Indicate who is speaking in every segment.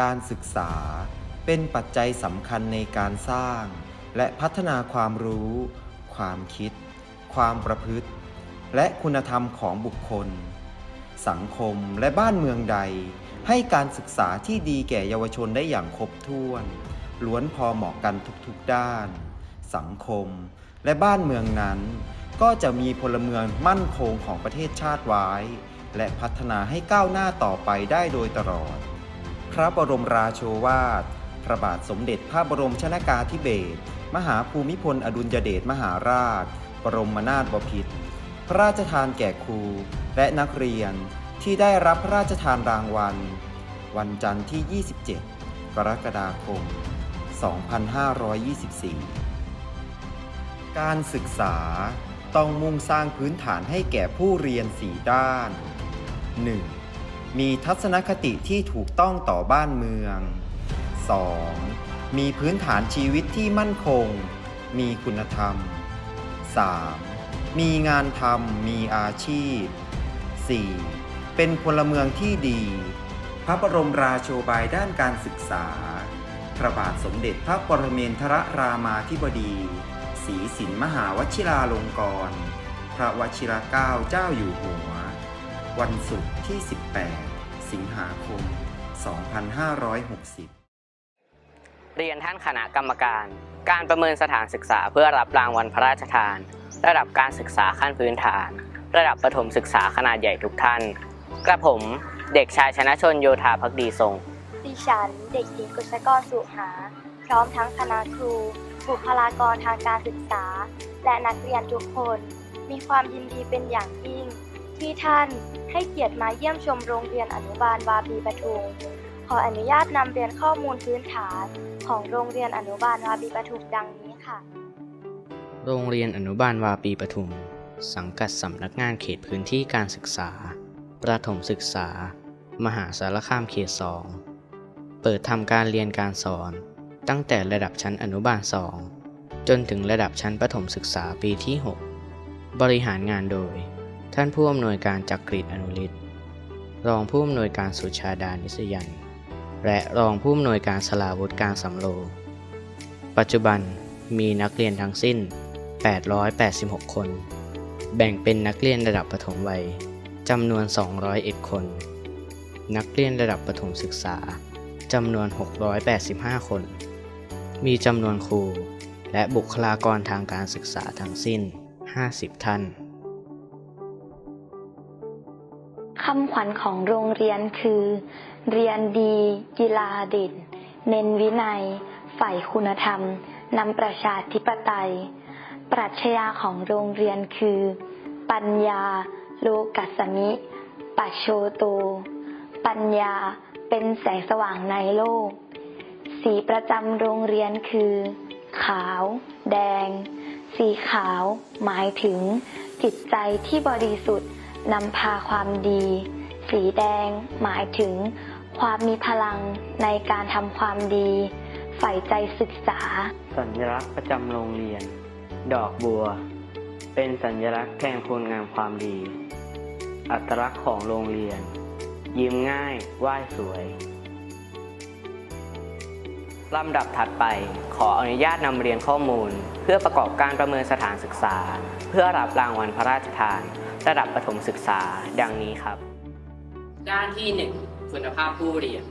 Speaker 1: การศึกษาเป็นปัจจัยสำคัญในการสร้าง และพัฒนาความรู้ ความคิด ความประพฤติ และคุณธรรมของบุคคล สังคมและบ้านเมืองใด ให้การศึกษาที่ดีแก่เยาวชนได้อย่างครบถ้วน ล้วนพอเหมาะกันทุกๆด้าน สังคมและบ้านเมืองนั้น ก็จะมีพลเมืองมั่นคงของประเทศชาติไว้ และพัฒนาให้ก้าวหน้าต่อไปได้โดยตลอด ระบรมราโชวาท พระบาทสมเด็จพระบรมชนากาธิเบศร มหาภูมิพลอดุลยเดชมหาราช บรมนาถบพิตร พระราชทานแก่ครูและนักเรียนที่ได้รับพระราชทานรางวัล วันจันทร์ที่ 27 กรกฎาคม 2524 การศึกษาต้องมุ่งสร้างพื้นฐานให้แก่ผู้เรียนสี่ด้าน 1. มีทัศนคติที่ถูกต้องต่อบ้านเมือง 2. มีพื้นฐานชีวิตที่มั่นคง มีคุณธรรม 3. มีงานทำมีอาชีพ 4. เป็นพลเมืองที่ดี พระบรมราโชบายด้านการศึกษา พระบาทสมเด็จพระปรเมนทรรามาธิบดีศรีสินมหาวชิราลงกรณพระวชิรเกล้าเจ้าอยู่หัว วันศุกร์ที่ 18 สิงหาคม 2560
Speaker 2: เรียนท่านคณะกรรมการ การประเมินสถานศึกษาเพื่อรับรางวัลพระราชทาน ระดับการศึกษาขั้นพื้นฐาน ระดับประถมศึกษาขนาดใหญ่ทุกท่าน กระผมเด็กชายชนะชนโยธาพักดีทรง
Speaker 3: ดิฉันเด็กหญิงกุศกรสุหา พร้อมทั้งคณะครู บุคลากรทางการศึกษา และนักเรียนทุกคน มีความยินดีเป็นอย่างยิ่ง ที่ท่านให้เกียรติมาเยี่ยมชมโรงเรียนอนุบาลวาปีปทุม ขออนุญาตนำเรียนข้อมูลพื้นฐานของโรงเรียนอนุบาลวาปีปทุมดังนี้ค่ะ
Speaker 2: โรงเรียนอนุบาลวาปีปทุม สังกัดสำนักงานเขตพื้นที่การศึกษา ประถมศึกษา มหาสารคามเขตสอง เปิดทำการเรียนการสอน ตั้งแต่ระดับชั้นอนุบาล2จนถึงระดับชั้นประถมศึกษาปีที่ 6 บริหารงานโดย ท่านผู้อำนวยการจักริดอนุริศรองผู้อำนวยการสุชาดานิสยัน และรองผู้อำนวยการสลาวุฒิการสำโรงปัจจุบันมีนักเรียนทั้งสิ้น 886 คน แบ่งเป็นนักเรียนระดับประถมวัยจำนวน 201 คน นักเรียนระดับประถมศึกษาจำนวน 685 คน มีจำนวนครูและบุคลากรทางการศึกษาทั้งสิ้น 50 ท่าน
Speaker 4: คำขวัญของโรงเรียนคือ เรียนดี กีฬาเด่น เน้นวินัย ฝ่ายคุณธรรม นำประชาธิปไตย ปรัชญาของโรงเรียนคือ ปัญญา โลกัสมิ ปัจโชโต ปัญญาเป็นแสงสว่างในโลก สีประจำโรงเรียนคือ ขาว แดง สีขาว หมายถึง จิตใจที่บริสุทธิ์ นำพาความดี สีแดง หมายถึง ความมีพลังในการทำความดีใฝ่ใจศึกษา
Speaker 2: สัญลักษณ์ประจำโรงเรียน ดอกบัว เป็นสัญลักษณ์แทนคุณงามความดี อัตลักษณ์ของโรงเรียน ยิ้มง่ายไหว้สวยลำดับถัดไปขออนุญาตนำเรียนข้อมูล เพื่อประกอบการประเมินสถานศึกษา เพื่อรับรางวัลพระราชทาน ระดับประถมศึกษาดังนี้ครับ ด้านที่ 1 คุณภาพผู้เรียน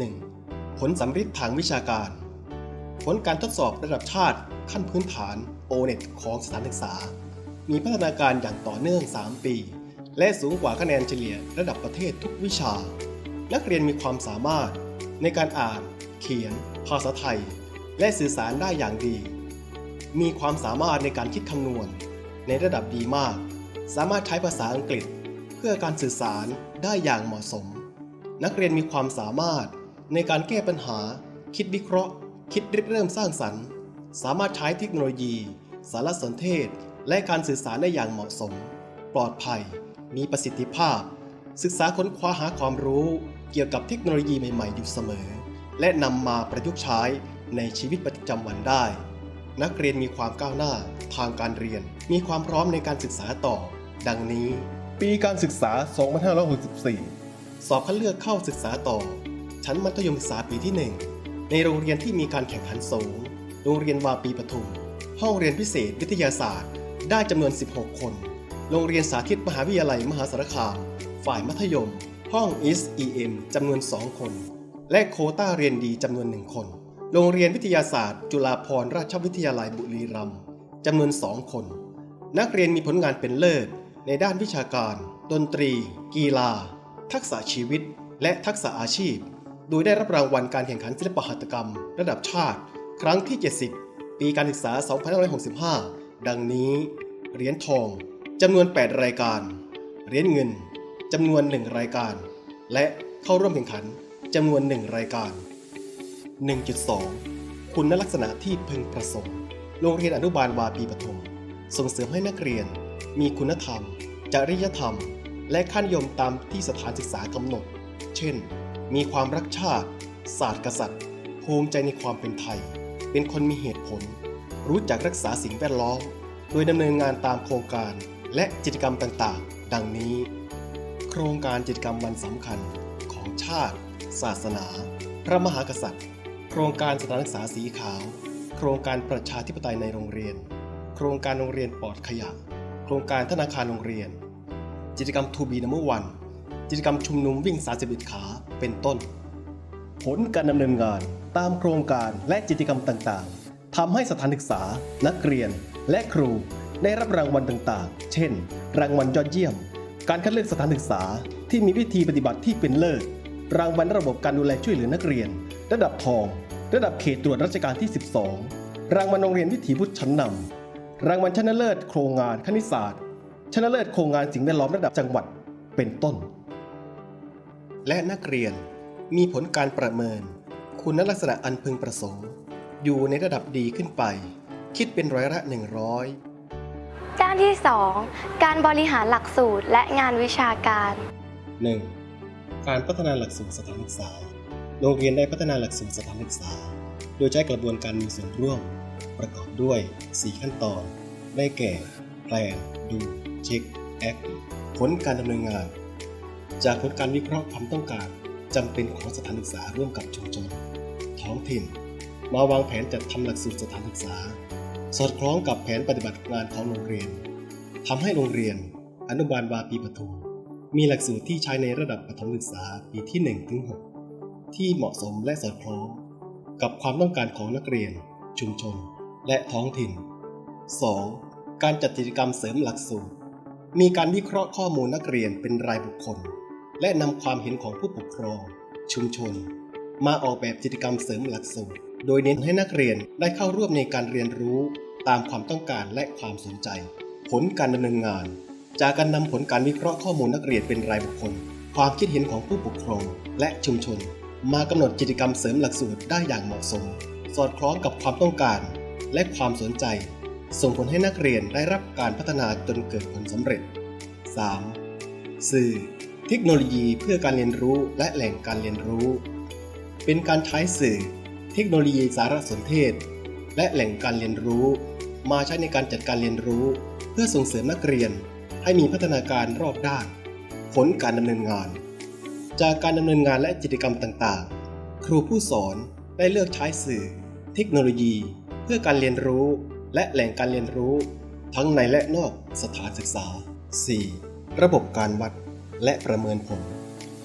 Speaker 5: 1.1 ผลสำฤทธิ์ทางวิชาการ ผลการทดสอบระดับชาติขั้นพื้นฐาน O-NET ของสถานศึกษา มีพัฒนาการอย่างต่อเนื่อง 3 ปี และสูงกว่าคะแนนเฉลี่ยระดับประเทศทุกวิชา นักเรียนมีความสามารถในการอ่าน เขียน ภาษาไทย และสื่อสารได้อย่างดี มีความสามารถในการคิดคำนวณ ในระดับดีมาก สามารถใช้ภาษาอังกฤษ เพื่อการสื่อสารได้อย่างเหมาะสม นักเรียนมีความสามารถในการแก้ปัญหา คิดวิเคราะห์ คิดริเริ่มสร้างสรรค์ สามารถใช้เทคโนโลยี สารสนเทศ และการสื่อสารได้อย่างเหมาะสม ปลอดภัย มีประสิทธิภาพ ศึกษาค้นคว้าหาความรู้เกี่ยวกับเทคโนโลยีใหม่ๆอยู่เสมอ และนำมาประยุกต์ใช้ในชีวิตประจำวันได้ นักเรียนมีความก้าวหน้า ทางการเรียน มีความพร้อมในการศึกษาต่อ ดังนี้
Speaker 6: ปีการศึกษา 2564
Speaker 5: สอบคัดเลือกเข้าศึกษาต่อ ชั้นมัธยมศึกษาปีที่ 1 ในโรงเรียนที่มีการแข่งขันสูง โรงเรียนวาปีปทุม ห้องเรียนพิเศษวิทยาศาสตร์ ได้จำนวน 16 คน โรงเรียนสาธิตมหาวิทยาลัยมหาสารคาม ฝ่ายมัธยม ห้อง East EM จำนวน 2 คน และโควต้าเรียนดีจำนวน 1 คน โรงเรียนวิทยาศาสตร์ จุฬาภรณราชวิทยาลัยบุรีรัมย์จำนวน2คน นักเรียนมีผลงานเป็นเลิศ ในด้านวิชาการ ดนตรี กีฬา ทักษะชีวิต และทักษะอาชีพ โดยได้รับรางวัลการแข่งขันศิลปหัตถกรรม ระดับชาติ ครั้งที่ 70 ปีการศึกษา 2565 ดังนี้ เหรียญทองจำนวน 8 รายการ เหรียญเงินจำนวน 1 รายการ และเข้าร่วมแข่งขันจำนวน 1 รายการ 1.2 คุณลักษณะที่พึงประสงค์ โรงเรียนอนุบาลวาปีปฐมส่งเสริมให้นักเรียน มีคุณธรรม จริยธรรม และค่านิยมตามที่สถานศึกษากำหนด เช่น มีความรักชาติ ศาสตร์กษัตริย์ ภูมิใจในความเป็นไทย เป็นคนมีเหตุผล รู้จักรักษาสิ่งแวดล้อม โดยดำเนินงานตามโครงการและกิจกรรมต่างๆ ดังนี้ โครงการกิจกรรมวันสำคัญของชาติ ศาสนา พระมหากษัตริย์ ครงการสถานศึกษาสีขาว โครงการประชาธิปไตยในโรงเรียน โครงการโรงเรียนปลอดขยะ โครงการธนาคารโรงเรียน กิจกรรมทูบีนัมเบอร์วันกิจกรรมชุมนุมวิ่ง 31 ขา เป็นต้น ผลการดำเนินงานตามโครงการและกิจกรรมต่างๆทำให้สถานศึกษา นักเรียน และครูได้รับรางวัลต่างๆ เช่น รางวัลยอดเยี่ยม การคัดเลือกสถานศึกษาที่มีวิธีปฏิบัติที่เป็นเลิศ รางวัลระบบการดูแลช่วยเหลือนักเรียน ระดับทอง ระดับเขตตรวจราชการที่ 12 รางวัลโรงเรียนวิถีพุทธชั้นนำรางวัลชนะเลิศโครงงานคณิตศาสตร์ ชนะเลิศโครงงานสิ่งแวดล้อมระดับจังหวัดเป็นต้น และนักเรียนมีผลการประเมิน คุณลักษณะอันพึงประสงค์ อยู่ในระดับดีขึ้นไป คิดเป็นร้อยละ 100
Speaker 3: ด้านที่ 2 การบริหารหลักสูตรและงานวิชาการ
Speaker 5: 1. การพัฒนาหลักสูตรสถานศึกษา โรงเรียนได้พัฒนาหลักสูตรสถานศึกษา โดยใช้กระบวนการมีส่วนร่วม ประกอบด้วย 4 ขั้นตอน ได้แก่ แปลนดูเช็คแอคผลการดำเนินงาน จากผลการวิเคราะห์ความต้องการจำเป็นของสถานศึกษาร่วมกับชุมชน ท้องถิ่น มาวางแผนจัดทำหลักสูตรสถานศึกษา สอดคล้องกับแผนปฏิบัติงานของโรงเรียนทำให้โรงเรียน อนุบาลวาปีปทุมมีหลักสูตรที่ใช้ในระดับประถมศึกษาปีที่1ถึง6 ที่เหมาะสมและสอดคล้อง กับความต้องการของนักเรียน ชุมชน และท้องถิ่น 2. การจัดกิจกรรมเสริมหลักสูตร มีการวิเคราะห์ข้อมูลนักเรียนเป็นรายบุคคล และนำความเห็นของผู้ปกครอง ชุมชน มาออกแบบกิจกรรมเสริมหลักสูตร โดยเน้นให้นักเรียนได้เข้าร่วมในการเรียนรู้ตามความต้องการและความสนใจ ผลการดำเนินงาน จากการนำผลการวิเคราะห์ข้อมูลนักเรียนเป็นรายบุคคล ความคิดเห็นของผู้ปกครองและชุมชน มากำหนดกิจกรรมเสริมหลักสูตรได้อย่างเหมาะสม สอดคล้องกับความต้องการ และความสนใจ ส่งผลให้นักเรียนได้รับการพัฒนาจนเกิดผลสำเร็จ 3. สื่อ เทคโนโลยีเพื่อการเรียนรู้และแหล่งการเรียนรู้ เป็นการใช้สื่อ เทคโนโลยีสารสนเทศ และแหล่งการเรียนรู้ มาใช้ในการจัดการเรียนรู้ เพื่อส่งเสริมนักเรียนให้มีพัฒนาการรอบด้าน ผลการดำเนินงาน จากการดำเนินงานและกิจกรรมต่างๆ ครูผู้สอนได้เลือกใช้สื่อ เทคโนโลยี เพื่อการเรียนรู้ และแหล่งการเรียนรู้ ทั้งในและนอกสถานศึกษา 4. ระบบการวัด และประเมินผล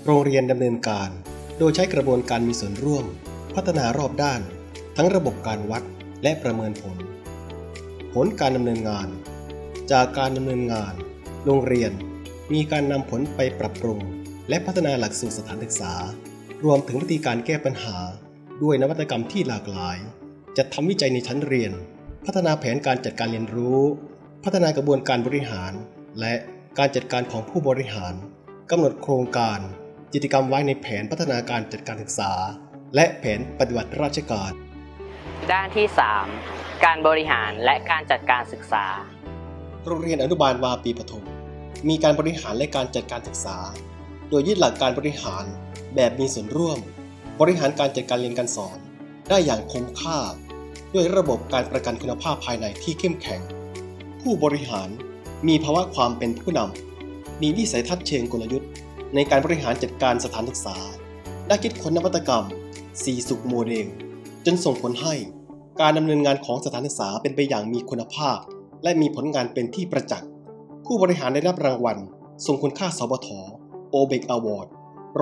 Speaker 5: โรงเรียนดำเนินการ โดยใช้กระบวนการมีส่วนร่วม พัฒนารอบด้าน ทั้งระบบการวัดและประเมินผล ผลการดำเนินงาน จากการดำเนินงาน โรงเรียนมีการนำผลไปปรับปรุง และพัฒนาหลักสูตรสถานศึกษา รวมถึงวิธีการแก้ปัญหา ด้วยนวัตกรรมที่หลากหลาย จัดทำวิจัยในชั้นเรียน พัฒนาแผนการจัดการเรียนรู้ พัฒนากระบวนการบริหาร และการจัดการของผู้บริหารกำหนดโครงการ กิจกรรมไว้ในแผนพัฒนาการจัดการศึกษา และแผนปฏิบัติราชการ
Speaker 2: ด้านที่ 3 การบริหารและการจัดการศึกษา
Speaker 5: โรงเรียนอนุบาลวาปีปทุมมีการบริหารและการจัดการศึกษา โดยยึดหลักการบริหารแบบมีส่วนร่วม บริหารการจัดการเรียนการสอน ได้อย่างคุ้มค่า ด้วยระบบการประกันคุณภาพภายในที่เข้มแข็ง ผู้บริหารมีภาวะความเป็นผู้นำมีวิสัยทัศน์เชิงกลยุทธ์ ในการบริหารจัดการสถานศึกษา ได้คิดค้นนวัตกรรม สีสุขโมเดลจนส่งผลให้การดำเนินงานของสถานศึกษาเป็นไปอย่างมีคุณภาพ และมีผลงานเป็นที่ประจักษ์ ผู้บริหารได้รับรางวัลทรงคุณค่าสบท โอเบกอวอร์ด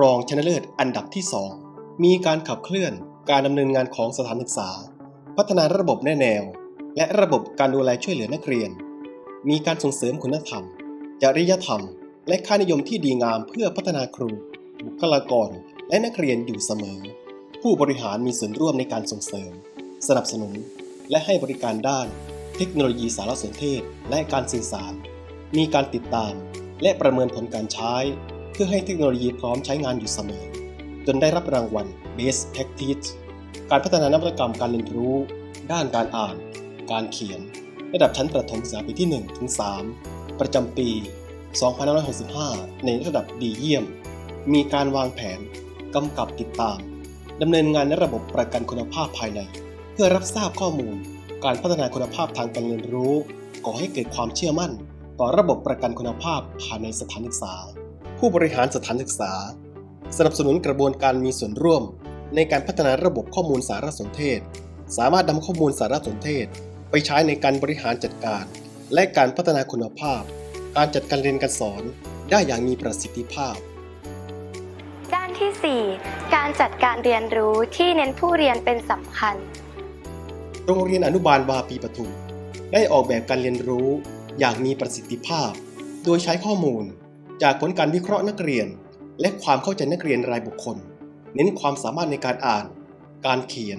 Speaker 5: รองชนะเลิศอันดับที่ 2 มีการขับเคลื่อนการดำเนินงานของสถานศึกษา พัฒนาระบบแนแนว และระบบการดูแลช่วยเหลือนักเรียน มีการส่งเสริมคุณธรรม จริยธรรม และค่านิยมที่ดีงามเพื่อพัฒนาครู บุคลากร และนักเรียนอยู่เสมอ ผู้บริหารมีส่วนร่วมในการส่งเสริม สนับสนุน และให้บริการด้าน เทคโนโลยีสารสนเทศ และการสื่อสาร มีการติดตาม และประเมินผลการใช้ พื่อให้เทคโนโลยีพร้อมใช้งานอยู่เสมอ จนได้รับรางวัล Best Practice การพัฒนานวัตกรรมการเรียนรู้ ด้านการอ่าน การเขียน ระดับชั้นประถมศึกษาปีที่1ถึง3ประจำปี 2565 ในระดับดีเยี่ยม มีการวางแผน กำกับติดตาม ดำเนินงานในระบบประกันคุณภาพภายใน เพื่อรับทราบข้อมูล การพัฒนาคุณภาพทางการเรียนรู้ก่อให้เกิดความเชื่อมั่น ต่อระบบประกันคุณภาพภายในสถานศึกษา ผู้บริหารสถานศึกษา สนับสนุนกระบวนการมีส่วนร่วม ในการพัฒนาระบบข้อมูลสารสนเทศ สามารถนำข้อมูลสารสนเทศ ไปใช้ในการบริหารจัดการ และการพัฒนาคุณภาพ การจัดการเรียนการสอนได้อย่างมีประสิทธิภาพ
Speaker 3: ด้านที่ 4 การจัดการเรียนรู้ที่เน้นผู้เรียนเป็นสำคัญ
Speaker 5: โรงเรียนอนุบาลวาปีปทุมได้ออกแบบการเรียนรู้อย่างมีประสิทธิภาพ โดยใช้ข้อมูล จากผลการวิเคราะห์นักเรียน และความเข้าใจนักเรียนรายบุคคล เน้นความสามารถในการอ่าน การเขียน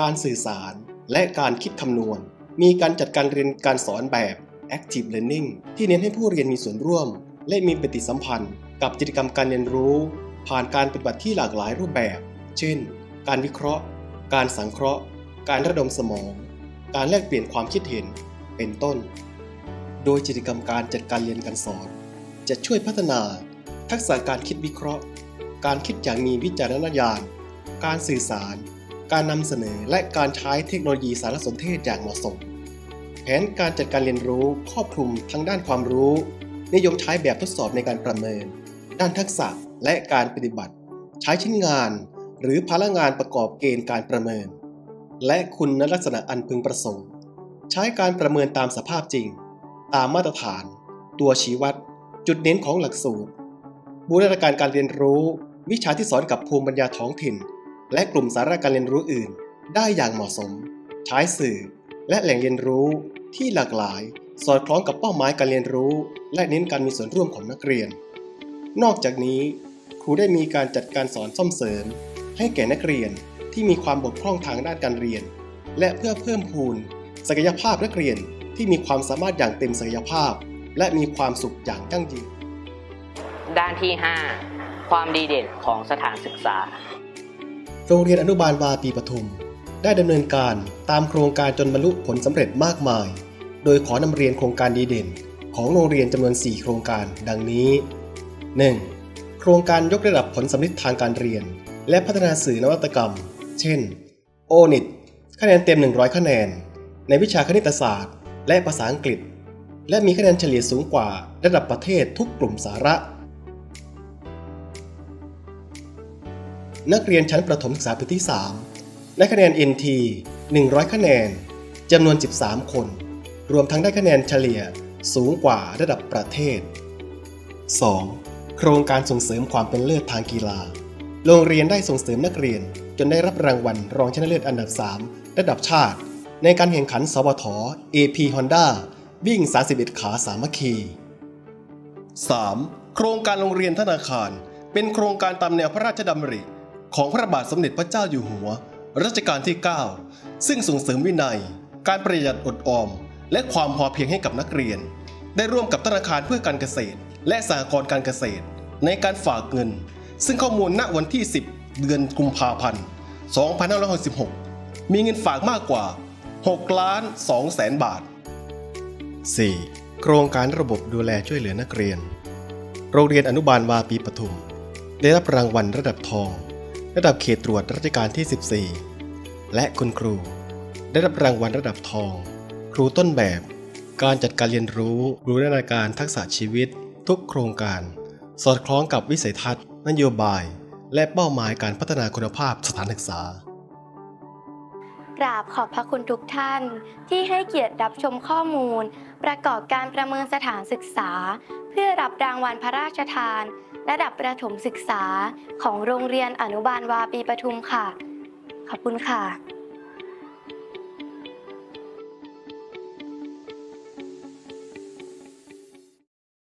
Speaker 5: การสื่อสาร และการคิดคำนวณ มีการจัดการเรียนการสอนแบบ active learning ที่เน้นให้ผู้เรียนมีส่วนร่วม และมีปฏิสัมพันธ์ กับกิจกรรมการเรียนรู้ ผ่านการปฏิบัติที่หลากหลายรูปแบบ เช่น การวิเคราะห์ การสังเคราะห์ การระดมสมอง การแลกเปลี่ยนความคิดเห็น เป็นต้น โดยกิจกรรมการจัดการเรียนการสอน จะช่วยพัฒนา ทักษะการคิดวิเคราะห์ การคิดอย่างมีวิจารณญาณ การสื่อสาร การนำเสนอและการใช้เทคโนโลยีสารสนเทศอย่างเหมาะสม แผนการจัดการเรียนรู้ครอบคลุมทั้งด้านความรู้ นิยมใช้แบบทดสอบในการประเมิน ด้านทักษะและการปฏิบัติ ใช้ชิ้นงาน หรือพลังงานประกอบเกณฑ์การประเมิน และคุณลักษณะอันพึงประสงค์ ใช้การประเมินตามสภาพจริง ตามมาตรฐาน ตัวชี้วัด จุดเน้นของหลักสูตร บูรณาการการเรียนรู้ วิชาที่สอนกับภูมิปัญญาท้องถิ่น และกลุ่มสาระการเรียนรู้อื่น ได้อย่างเหมาะสม ใช้สื่อ และแหล่งเรียนรู้ที่หลากหลาย สอดคล้องกับเป้าหมายการเรียนรู้ และเน้นการมีส่วนร่วมของนักเรียน นอกจากนี้ ครูได้มีการจัดการสอนซ่อมเสริม ให้แก่นักเรียนที่มีความบกพร่องทางด้านการเรียน และเพื่อเพิ่มพูนศักยภาพนักเรียนที่มีความสามารถอย่างเต็มศักยภาพ และมีความสุขอย่างยั่งยืน
Speaker 2: ด้านที่ 5 ความดีเด่นของสถานศึกษา
Speaker 5: โรงเรียนอนุบาลวาปีปทุม ได้ดำเนินการตามโครงการจนบรรลุผลสำเร็จมากมาย โดยขอนำเรียนโครงการดีเด่น ของโรงเรียนจำนวน 4 โครงการ ดังนี้ 1. โครงการยกระดับผลสำลิดทางการเรียน และพัฒนาสื่อนวัตกรรม เช่น o n i t คะแนนเต็ม 100 คะแนน ในวิชาคณิตศาสตร์ และภาษาอังกฤษ และมีคะแนนเฉลี่ยสูงกว่าระดับประเทศทุกกลุ่มสาระ นักเรียนชั้นประถมศึกษาปีที่ 3 ได้คะแนน NT 100 คะแนนจำนวน 13 คน รวมทั้งได้คะแนนเฉลี่ยสูงกว่าระดับประเทศ 2. โครงการส่งเสริมความเป็นเลิศทางกีฬา โรงเรียนได้ส่งเสริมนักเรียน จนได้รับรางวัลรองชนะเลิศอันดับ 3 ระดับชาติ ในการแข่งขันสวท AP Honda วิ่ง 31 ขาสามัคคี 3. โครงการโรงเรียนธนาคาร เป็นโครงการตามแนวพระราชดำริ ของพระบาทสมเด็จพระเจ้าอยู่หัว รัชกาลที่ 9 ซึ่งส่งเสริมวินัย การประหยัดอดออม และความพอเพียงให้กับนักเรียน ได้ร่วมกับธนาคารเพื่อการเกษตร และสหกรณ์การเกษตร ในการฝากเงิน ซึ่งข้อมูลณวันที่ 10 เดือนกุมภาพันธ์ 2566 มีเงินฝากมากกว่า6ล้าน2แสนบาท 4. โครงการระบบดูแลช่วยเหลือนักเรียน โรงเรียนอนุบาลวาปีปทุม ได้รับรางวัลระดับทอง ระดับเขตตรวจราชการที่ 14 และคุณครู ได้รับรางวัลระดับทอง ครูต้นแบบ การจัดการเรียนรู้บูรณาการทักษะชีวิต ทุกโครงการ สอดคล้องกับวิสัยทัศน์ นโยบาย และเป้าหมายการพัฒนาคุณภาพสถานศึกษา
Speaker 3: กราบขอบพระคุณทุกท่านที่ให้เกียรติรับชมข้อมูล ประกอบการประเมินสถานศึกษา เพื่อรับรางวัลพระราชทาน ระดับประถมศึกษาของโรงเรียนอนุบาลวาปีปทุมค่ะ ขอบคุณค่ะ